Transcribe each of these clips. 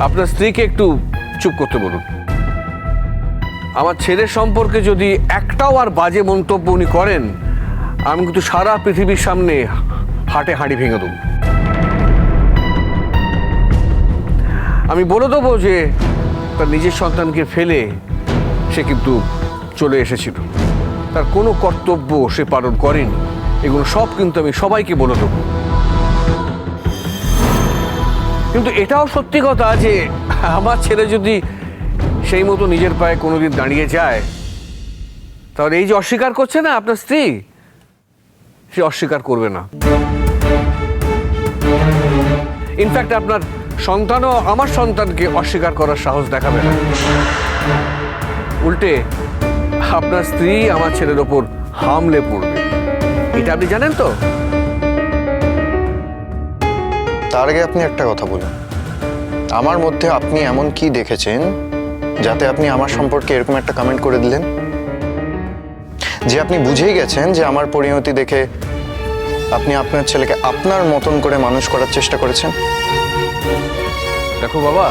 আপনার স্ত্রীকে একটু চুপ করতে বলুন। আমার ছেলের সম্পর্কে যদি একটাও আর বাজে মন্তব্য উনি করেন, আমি কিন্তু সারা পৃথিবীর সামনে হাটে হাঁড়ি ভেঙে দেবো। আমি বলে দেবো যে, তার নিজের সন্তানকে ফেলে সে কিন্তু চলে এসেছিল। তার কোনো কর্তব্য সে পালন করেনি। এগুলো সব কিন্তু আমি সবাইকে বলে দেবো। কিন্তু এটাও সত্যি কথা যে আমার ছেলে যদি সেই মতো নিজের পায়ে কোনোদিন দাঁড়িয়ে যায়, তাহলে এই যে অস্বীকার করছে না আপনার স্ত্রী, সে অস্বীকার করবে না। ইনফ্যাক্ট আপনার সন্তানও আমার সন্তানকে অস্বীকার করার সাহস দেখাবে না। উল্টে আপনার স্ত্রী আমার ছেলের ওপর হামলে পড়বে। এটা আপনি জানেন তো? তার আগে আপনি একটা কথা বলুন। আমার মধ্যে আপনি এমন কি দেখেছেন যাতে আপনি আমার সম্পর্কে এরকম একটা কমেন্ট করে দিলেন? যে আপনি বুঝেই গেছেন যে আমার পরিণতি দেখে আপনি আপনার ছেলেকে আপনার মতন করে মানুষ করার চেষ্টা করেছেন? দেখো বাবা,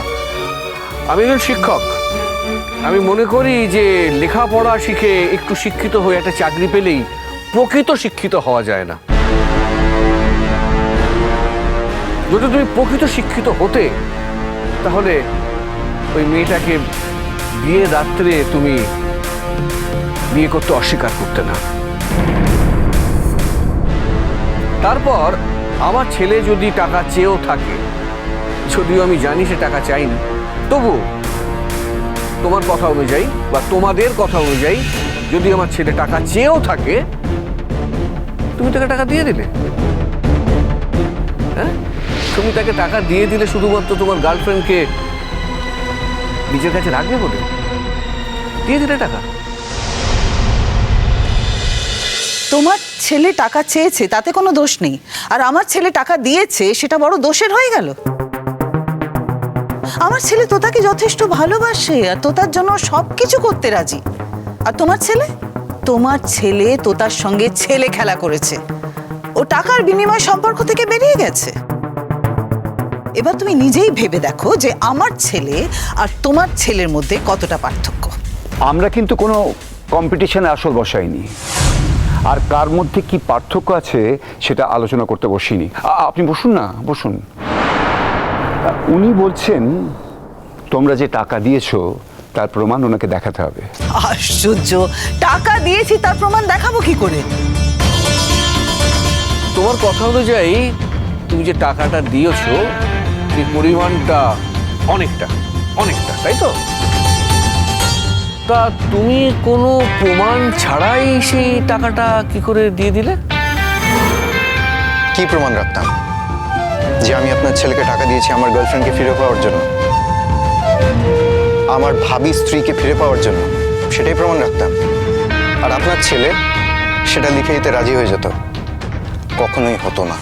আমি একজন শিক্ষক। আমি মনে করি যে লেখাপড়া শিখে একটু শিক্ষিত হয়ে একটা চাকরি পেলেই প্রকৃত শিক্ষিত হওয়া যায় না। যদি তুমি প্রকৃত শিক্ষিত হতে, তাহলে ওই মেয়েটাকে বিয়ে রাত্রে তুমি বিয়ে করতে অস্বীকার করতে না। তারপর আমার ছেলে যদি টাকা চেয়েও থাকে, যদিও আমি জানি সে টাকা চাইনি, তবু তোমার কথা অনুযায়ী বা তোমাদের কথা অনুযায়ী যদি আমার ছেলে টাকা চেয়েও থাকে, তুমি তাকে টাকা দিয়ে দিলে। হ্যাঁ? তুমি তাকে টাকা দিয়ে দিলে শুধুমাত্র তোমার গার্লফ্রেন্ডকে নিজের কাছে রাখবে বলে? দিয়ে দিলে টাকা? তোমার ছেলে টাকা চেয়েছে, তাতে কোনো দোষ নেই। আর আমার ছেলে টাকা দিয়েছে, সেটা বড় দোষের হয়ে গেল। আমার ছেলে তোতাকে যথেষ্ট ভালোবাসে, আর তোতার জন্য সব কিছু করতে রাজি। আর তোমার ছেলে? তোমার ছেলে তোতার সঙ্গে ছেলে খেলা করেছে। ও টাকার বিনিময় সম্পর্ক থেকে বেরিয়ে গেছে। এবার তুমি নিজেই ভেবে দেখো যে আমার ছেলে আর তোমার ছেলের মধ্যে কতটা পার্থক্য। আমরা কিন্তু কোনো কম্পিটিশনে আসল বসাইনি। আর কার মধ্যে কি পার্থক্য আছে সেটা আলোচনা করতে বসিনি। আ- আপনি বসুন না বসুন। উনি বলছেন তোমরা যে টাকা দিয়েছ তার প্রমাণ ওনাকে দেখাতে হবে। আশ্চর্য টাকা দিয়েছি তার প্রমাণ দেখাবো কি করে? তোমার কথা অনুযায়ী তুমি যে টাকাটা দিয়েছ সেই পরিমাণটা অনেকটা অনেকটা, তাই তো? তা তুমি কোনো প্রমাণ ছাড়াই সেই টাকাটা কি করে দিয়ে দিলে? কি প্রমাণ রাখতাম? যে আমি আপনার ছেলেকে টাকা দিয়েছি আমার গার্লফ্রেন্ডকে ফিরে পাওয়ার জন্য। আমার ভাবি স্ত্রীকে ফিরে পাওয়ার জন্য। সেটাই প্রমাণ রাখতাম। আর আপনার ছেলে সেটা লিখে দিতে রাজি হয়ে যেত। কখনোই হতো না।